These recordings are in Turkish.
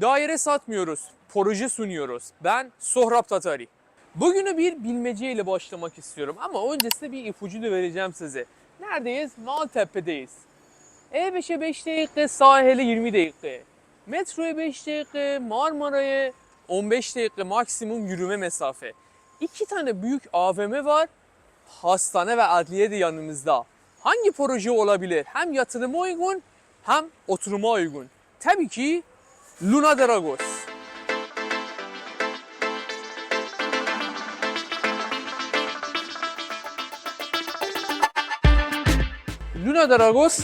Daire satmıyoruz, proje sunuyoruz. Ben Sohrab Tatari. Bugünü bir bilmece ile başlamak istiyorum ama öncesinde bir ipucu da vereceğim size. Neredeyiz? Maltepe'deyiz. E5'e 5 dakika, sahile 20 dakika. Metroya 5 dakika, Marmara'ya 15 dakika maksimum yürüme mesafe. İki tane büyük AVM var. Hastane ve adliye de yanımızda. Hangi proje olabilir? Hem yatırıma uygun hem oturuma uygun. Tabii ki Luna Dragos. Luna Dragos,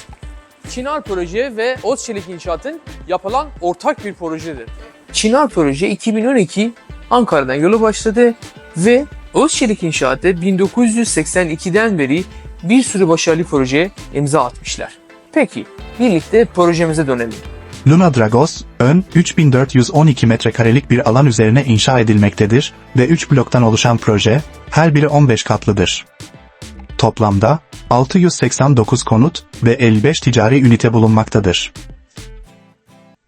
Çınar Proje ve Özçelik İnşaat'ın yapılan ortak bir projedir. Çınar Proje 2012 Ankara'dan yola başladı ve Özçelik İnşaat'ı 1982'den beri bir sürü başarılı proje imza atmışlar. Peki, birlikte projemize dönelim. Luna Dragos, ön 3412 metrekarelik bir alan üzerine inşa edilmektedir ve 3 bloktan oluşan proje, her biri 15 katlıdır. Toplamda 689 konut ve 55 ticari ünite bulunmaktadır.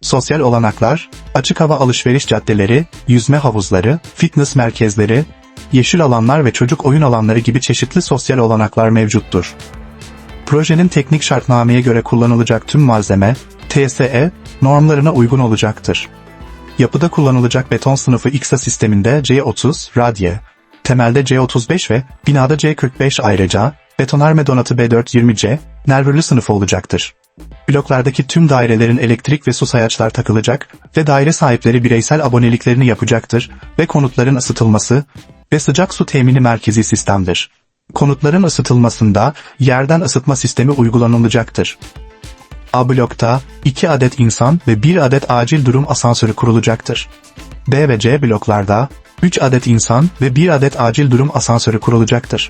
Sosyal olanaklar, açık hava alışveriş caddeleri, yüzme havuzları, fitness merkezleri, yeşil alanlar ve çocuk oyun alanları gibi çeşitli sosyal olanaklar mevcuttur. Projenin teknik şartnameye göre kullanılacak tüm malzeme, TSE, normlarına uygun olacaktır. Yapıda kullanılacak beton sınıfı İKSA sisteminde C30, radye, temelde C35 ve binada C45 ayrıca, betonarme donatı B420C, nervürlü sınıfı olacaktır. Bloklardaki tüm dairelerin elektrik ve su sayaçlar takılacak ve daire sahipleri bireysel aboneliklerini yapacaktır ve konutların ısıtılması ve sıcak su temini merkezi sistemdir. Konutların ısıtılmasında yerden ısıtma sistemi uygulanılacaktır. A blokta 2 adet insan ve 1 adet acil durum asansörü kurulacaktır. B ve C bloklarda 3 adet insan ve 1 adet acil durum asansörü kurulacaktır.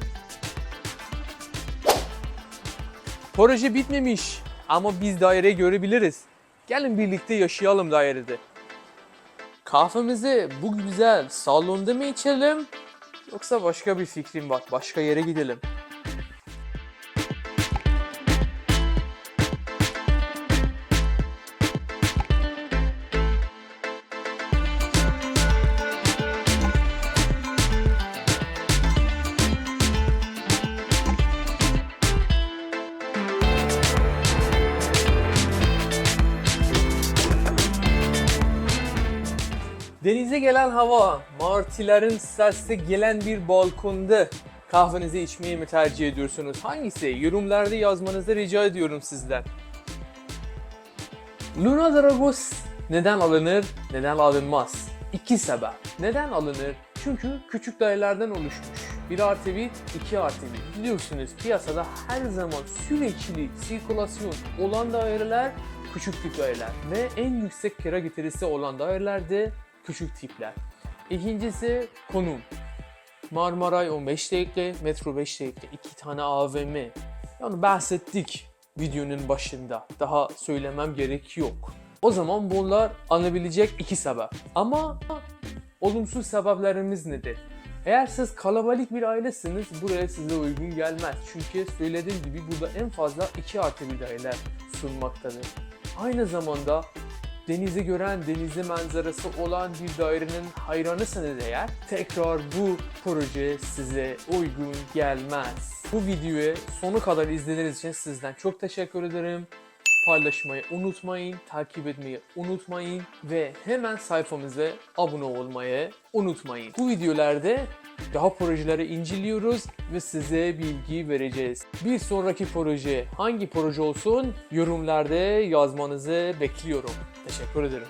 Proje bitmemiş ama biz daireyi görebiliriz. Gelin birlikte yaşayalım dairede. Kahvemizi bu güzel salonda mı içelim? Yoksa başka bir fikrim var. Başka yere gidelim. Denize gelen hava, martıların sesi gelen bir balkonda kahvenizi içmeyi mi tercih ediyorsunuz? Hangisi? Yorumlarda yazmanızı rica ediyorum sizden. Luna Dragos neden alınır, neden alınmaz? İki sebep. Neden alınır? Çünkü küçük dairelerden oluşmuş. 1 artı 1, 2 artı 1. Biliyorsunuz piyasada her zaman sürekli sirkülasyon olan daireler küçük tip daireler ve en yüksek kira getirisi olan daireler de küçük tipler. İkincisi konum. Marmaray 15 dakika, Metro 5 dakika, iki tane AVM. Yani bahsettik videonun başında. Daha söylemem gerek yok. O zaman bunlar alınabilecek iki sebep. Ama olumsuz sebeplerimiz nedir? Eğer siz kalabalık bir ailesiniz buraya size uygun gelmez. Çünkü söylediğim gibi burada en fazla 2 artı bir daireler sunmaktadır. Aynı zamanda denizi gören, denizi manzarası olan bir dairenin hayranısınız eğer tekrar bu proje size uygun gelmez. Bu videoyu sonu kadar izlediğiniz için sizden çok teşekkür ederim. Paylaşmayı unutmayın, takip etmeyi unutmayın ve hemen sayfamıza abone olmayı unutmayın. Bu videolarda daha projeleri inceliyoruz ve size bilgi vereceğiz. Bir sonraki proje hangi proje olsun yorumlarda yazmanızı bekliyorum. Teşekkür ederim.